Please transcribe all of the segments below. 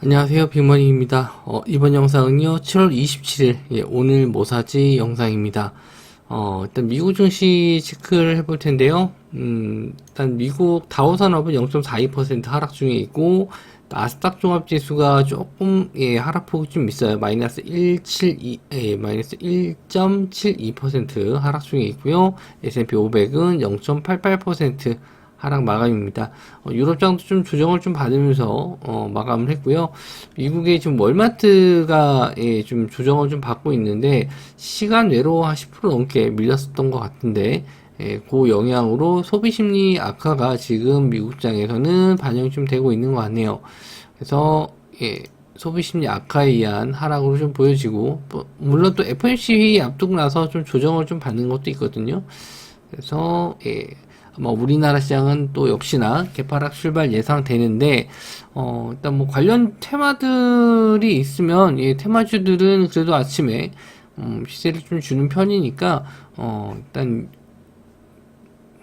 안녕하세요. 빅머니입니다. 어, 이번 영상은요 7월 27일 예, 오늘 모사지 영상입니다. 어, 일단 미국 증시 체크를 해볼 텐데요. 음, 일단 미국 다우산업은 0.42% 하락 중에 있고 나스닥 종합지수가 조금 예, 하락폭이 좀 있어요. 마이너스 172 예, 마이너스 1.72% 하락 중에 있고요. S&P 500은 0.88% 하락 마감입니다. 어, 유럽장도 좀 조정을 좀 받으면서 어, 마감을 했고요. 미국의 지금 월마트가 예, 좀 조정을 좀 받고 있는데 시간 외로 한 10% 넘게 밀렸었던 것 같은데 예, 그 영향으로 소비 심리 악화가 지금 미국장에서는 반영이 좀 되고 있는 것 같네요. 그래서 예, 소비 심리 악화에 의한 하락으로 좀 보여지고 뭐, 물론 또 FOMC 회의 앞두고 나서 좀 조정을 좀 받는 것도 있거든요. 그래서 예, 뭐 우리나라 시장은 또 역시나 개파락 출발 예상되는데 어 일단 뭐 관련 테마들이 있으면 예 테마주들은 그래도 아침에 음 시세를 좀 주는 편이니까 어 일단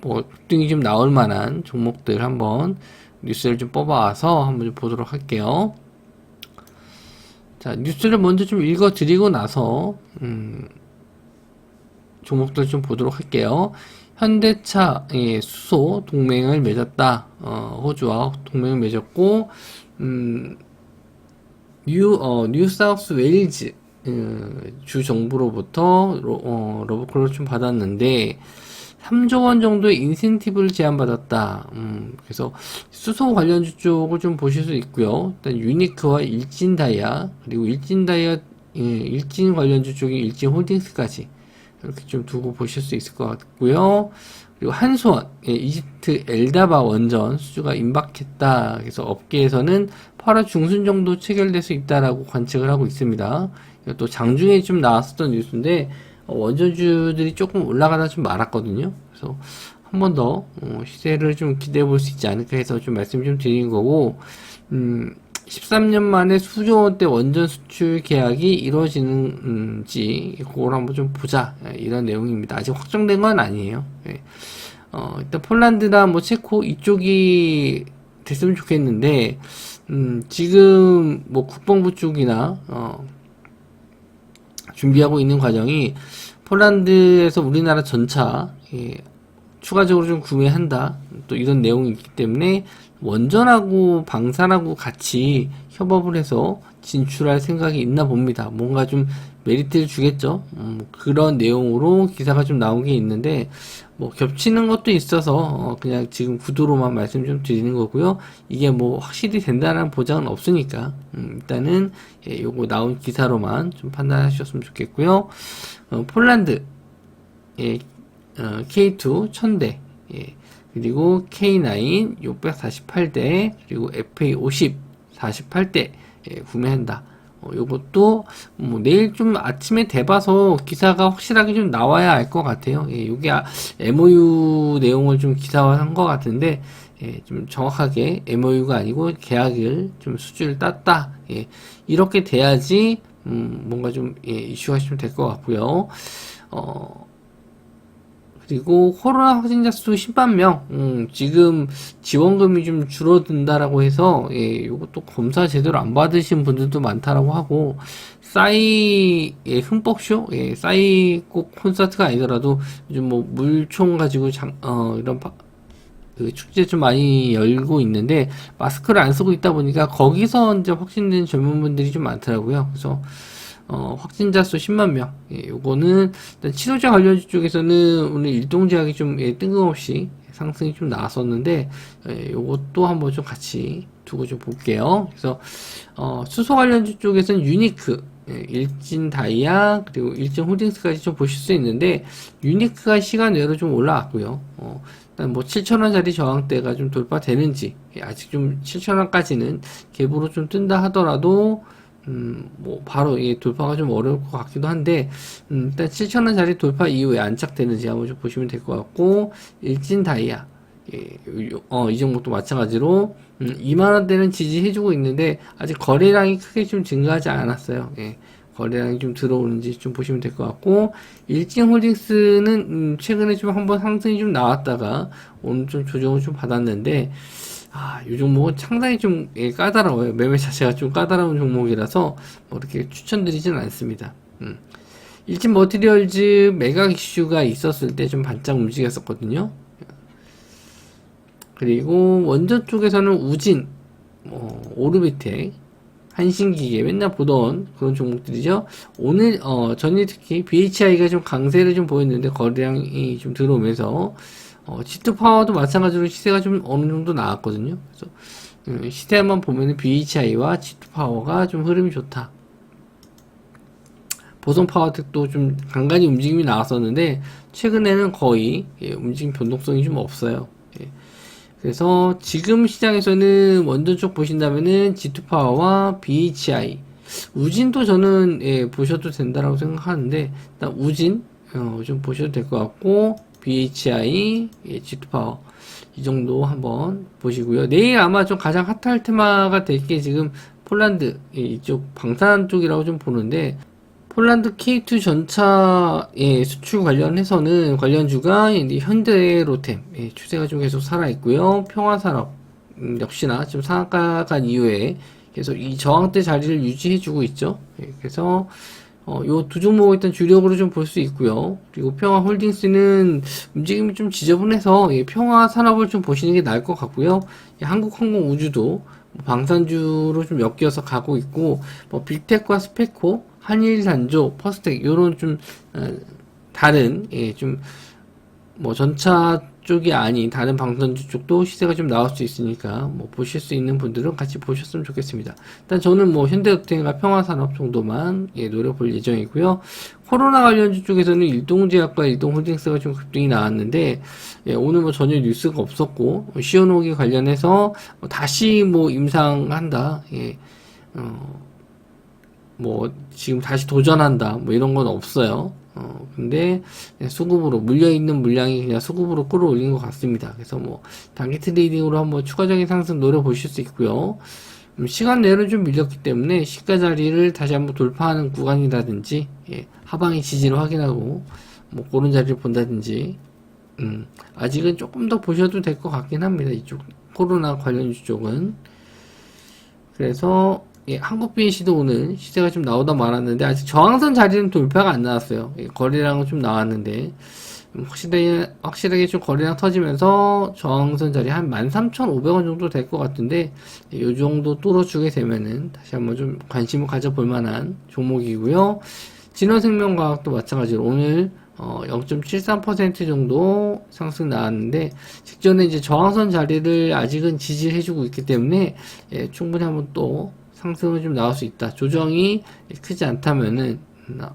뭐 등이 좀 나올 만한 종목들 한번 뉴스를 좀 뽑아와서 한번 좀 보도록 할게요. 자 뉴스를 먼저 좀 읽어 드리고 나서 음 종목들 좀 보도록 할게요. 현대차 예, 수소 동맹을 맺었다. 어, 호주와 동맹을 맺었고 음, 뉴 어, 뉴 사우스 웨일즈 어, 주 정부로부터 로, 어, 러브콜을 좀 받았는데 3조 원 정도의 인센티브를 제안받았다. 음, 그래서 수소 관련주 쪽을 좀 보실 수 있고요. 일단 유니크와 일진 다이아 그리고 일진 다이아 예, 일진 관련주 쪽이 일진 홀딩스까지 이렇게 좀 두고 보실 수 있을 것 같고요. 그리고 한수원, 예, 이집트 엘다바 원전 수주가 임박했다. 그래서 업계에서는 8월 중순 정도 체결될 수 있다라고 관측을 하고 있습니다. 또 장중에 좀 나왔었던 뉴스인데 어, 원전주들이 조금 올라가다 좀 말았거든요. 그래서 한 번더 어, 시세를 좀 기대해 볼 수 있지 않을까 해서 좀 말씀 좀 드리는 거고, 음, 13년 만에 수조 원대 원전 수출 계약이 이루어지는지 그걸 한번 좀 보자 예, 이런 내용입니다. 아직 확정된 건 아니에요. 예. 어, 일단 폴란드나 뭐 체코 이쪽이 됐으면 좋겠는데 음, 지금 뭐 국방부 쪽이나 어, 준비하고 있는 과정이 폴란드에서 우리나라 전차 예, 추가적으로 좀 구매한다 또 이런 내용이 있기 때문에 원전하고 방산하고 같이 협업을 해서 진출할 생각이 있나 봅니다. 뭔가 좀 메리트를 주겠죠. 음, 그런 내용으로 기사가 좀 나온 게 있는데 뭐 겹치는 것도 있어서 어, 그냥 지금 구도로만 말씀 좀 드리는 거고요. 이게 뭐 확실히 된다는 보장은 없으니까 음, 일단은 예, 요거 나온 기사로만 좀 판단하셨으면 좋겠고요. 어, 폴란드 예, 어, K2 1000대 예, 그리고 K9 648대 그리고 FA50 48대 예, 구매한다. 어, 요것도 뭐 내일 좀 아침에 대봐서 기사가 확실하게 좀 나와야 알 것 같아요. 예, 요게 아, MOU 내용을 좀 기사화한 것 같은데 예, 좀 정확하게 MOU가 아니고 계약을 좀 수주를 땄다. 예, 이렇게 돼야지 음, 뭔가 좀 예, 이슈가 좀 될 것 같고요. 어, 그리고 코로나 확진자 수 10만 명, 음, 지금 지원금이 좀 줄어든다라고 해서, 예, 요것도 검사 제대로 안 받으신 분들도 많다라고 하고, 싸이, 예, 흠뻑쇼? 예, 싸이 꼭 콘서트가 아니더라도, 요즘 뭐, 물총 가지고 장, 어, 이런, 파, 그 축제 좀 많이 열고 있는데, 마스크를 안 쓰고 있다 보니까, 거기서 이제 확진된 젊은 분들이 좀 많더라고요. 그래서, 어, 확진자 수 10만 명. 예, 요거는 일단 치료제 관련주 쪽에서는 오늘 일동제약이 좀 예, 뜬금없이 상승이 좀 나왔었는데 예, 요것도 한번 좀 같이 두고 좀 볼게요. 그래서 어, 수소 관련주 쪽에서는 유니크 예, 일진 다이아 그리고 일진 홀딩스까지 좀 보실 수 있는데 유니크가 시간 외로 좀 올라왔고요. 어, 일단 뭐 7천원짜리 저항대가 좀 돌파되는지 예, 아직 좀 7천원까지는 갭으로 좀 뜬다 하더라도 음, 뭐, 바로 이 돌파가 좀 어려울 것 같기도 한데, 음, 일단 7,000원짜리 돌파 이후에 안착되는지 한번 좀 보시면 될 것 같고, 일진 다이아, 예, 어, 이 종목도 마찬가지로, 음, 2만원대는 지지해주고 있는데, 아직 거래량이 크게 좀 증가하지 않았어요. 예, 거래량이 좀 들어오는지 좀 보시면 될 것 같고, 일진 홀딩스는, 음, 최근에 좀 한번 상승이 좀 나왔다가, 오늘 좀 조정을 좀 받았는데, 아, 이 종목은 상당히 좀 예, 까다로워요. 매매 자체가 좀 까다로운 종목이라서 뭐 이렇게 추천드리지는 않습니다. 음. 일진 머티리얼즈 매각 이슈가 있었을 때 좀 반짝 움직였었거든요. 그리고 원전 쪽에서는 우진, 뭐 오르비텍, 한신기계 맨날 보던 그런 종목들이죠. 오늘 어 전일 특히 BHI가 좀 강세를 좀 보였는데 거래량이 좀 들어오면서 어 G2 파워도 마찬가지로 시세가 좀 어느 정도 나왔거든요. 그래서 음, 시세만 보면은 BHI와 G2 파워가 좀 흐름이 좋다. 보성 파워텍도 좀 간간히 움직임이 나왔었는데 최근에는 거의 예, 움직임 변동성이 좀 없어요. 예. 그래서 지금 시장에서는 원전 쪽 보신다면은 G2 파워와 BHI 우진도 저는 예, 보셔도 된다라고 생각하는데 우진 어, 좀 보셔도 될 것 같고 BHI 예, G2 파워 이 정도 한번 보시고요. 내일 아마 좀 가장 핫할 테마가 될 게 지금 폴란드 예, 이쪽 방산 쪽이라고 좀 보는데 폴란드 K2 전차 예, 수출 관련해서는 관련주가 현대로템 예, 추세가 좀 계속 살아 있고요. 평화산업 음, 역시나 지금 상한가 간 이후에 계속 이 저항대 자리를 유지해주고 있죠. 예, 그래서 어, 요 두 종목을 일단 주력으로 좀 볼 수 있고요. 그리고 평화 홀딩스는 움직임이 좀 지저분해서 예, 평화 산업을 좀 보시는 게 나을 것 같고요. 예, 한국항공우주도 뭐 방산주로 좀 엮여서 가고 있고 뭐 빅텍과 스페코 한일산조, 퍼스텍 요런 좀 어, 다른 예, 좀 뭐 전차 쪽이 아닌 다른 방산주 쪽도 시세가 좀 나올 수 있으니까 뭐 보실 수 있는 분들은 같이 보셨으면 좋겠습니다. 일단 저는 뭐 현대호텔과 평화산업 정도만 예, 노려볼 예정이고요. 코로나 관련주 쪽에서는 일동제약과 일동홀딩스가 좀 급등이 나왔는데 예, 오늘 뭐 전혀 뉴스가 없었고 시원호기 관련해서 뭐 다시 뭐 임상한다. 예, 어, 뭐 지금 다시 도전한다 뭐 이런 건 없어요. 어 근데 수급으로 물려 있는 물량이 그냥 수급으로 끌어올린 것 같습니다. 그래서 뭐 단기 트레이딩으로 한번 추가적인 상승 노려 보실 수 있고요. 음, 시간 내로 좀 밀렸기 때문에 시가 자리를 다시 한번 돌파하는 구간이라든지 예, 하방의 지지를 확인하고 뭐 그런 자리를 본다든지 음, 아직은 조금 더 보셔도 될 것 같긴 합니다. 이쪽 코로나 관련주 쪽은 그래서 예, 한국 BNC도 오늘 시세가 좀 나오다 말았는데 아직 저항선 자리는 돌파가 안 나왔어요. 예, 거래량은 좀 나왔는데 음, 확실하게 확실하게 좀 거래량 터지면서 저항선 자리 한 13,500원 정도 될 것 같은데 예, 이 정도 뚫어주게 되면은 다시 한번 좀 관심을 가져볼 만한 종목이고요. 진원생명과학도 마찬가지로 오늘 어, 0.73% 정도 상승 나왔는데 직전에 이제 저항선 자리를 아직은 지지해주고 있기 때문에 예, 충분히 한번 또 상승은 좀 나올 수 있다. 조정이 크지 않다면은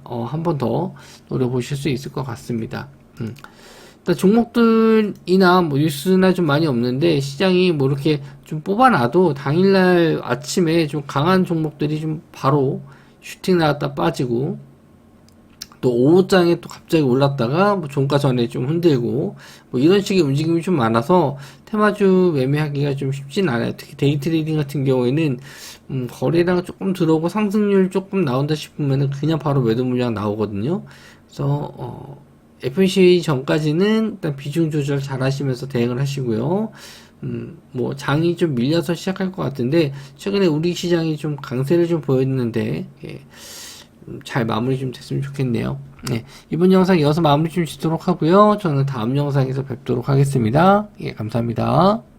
어, 한 번 더 노려보실 수 있을 것 같습니다. 음. 일단 종목들이나 뭐 뉴스나 좀 많이 없는데 시장이 뭐 이렇게 좀 뽑아놔도 당일날 아침에 좀 강한 종목들이 좀 바로 슈팅 나왔다 빠지고 또 오후장에 또 갑자기 올랐다가 뭐 종가 전에 좀 흔들고 뭐 이런 식의 움직임이 좀 많아서 테마주 매매하기가 좀 쉽진 않아요. 특히 데이 트레이딩 같은 경우에는 음, 거래량 조금 들어오고 상승률 조금 나온다 싶으면은 그냥 바로 매도 물량 나오거든요. 그래서 어, FOMC 전까지는 일단 비중 조절 잘 하시면서 대응을 하시고요. 음, 뭐, 장이 좀 밀려서 시작할 것 같은데, 최근에 우리 시장이 좀 강세를 좀 보였는데, 예. 잘 마무리 좀 됐으면 좋겠네요. 네, 이번 영상 이어서 마무리 좀 짓도록 하고요. 저는 다음 영상에서 뵙도록 하겠습니다. 예, 감사합니다.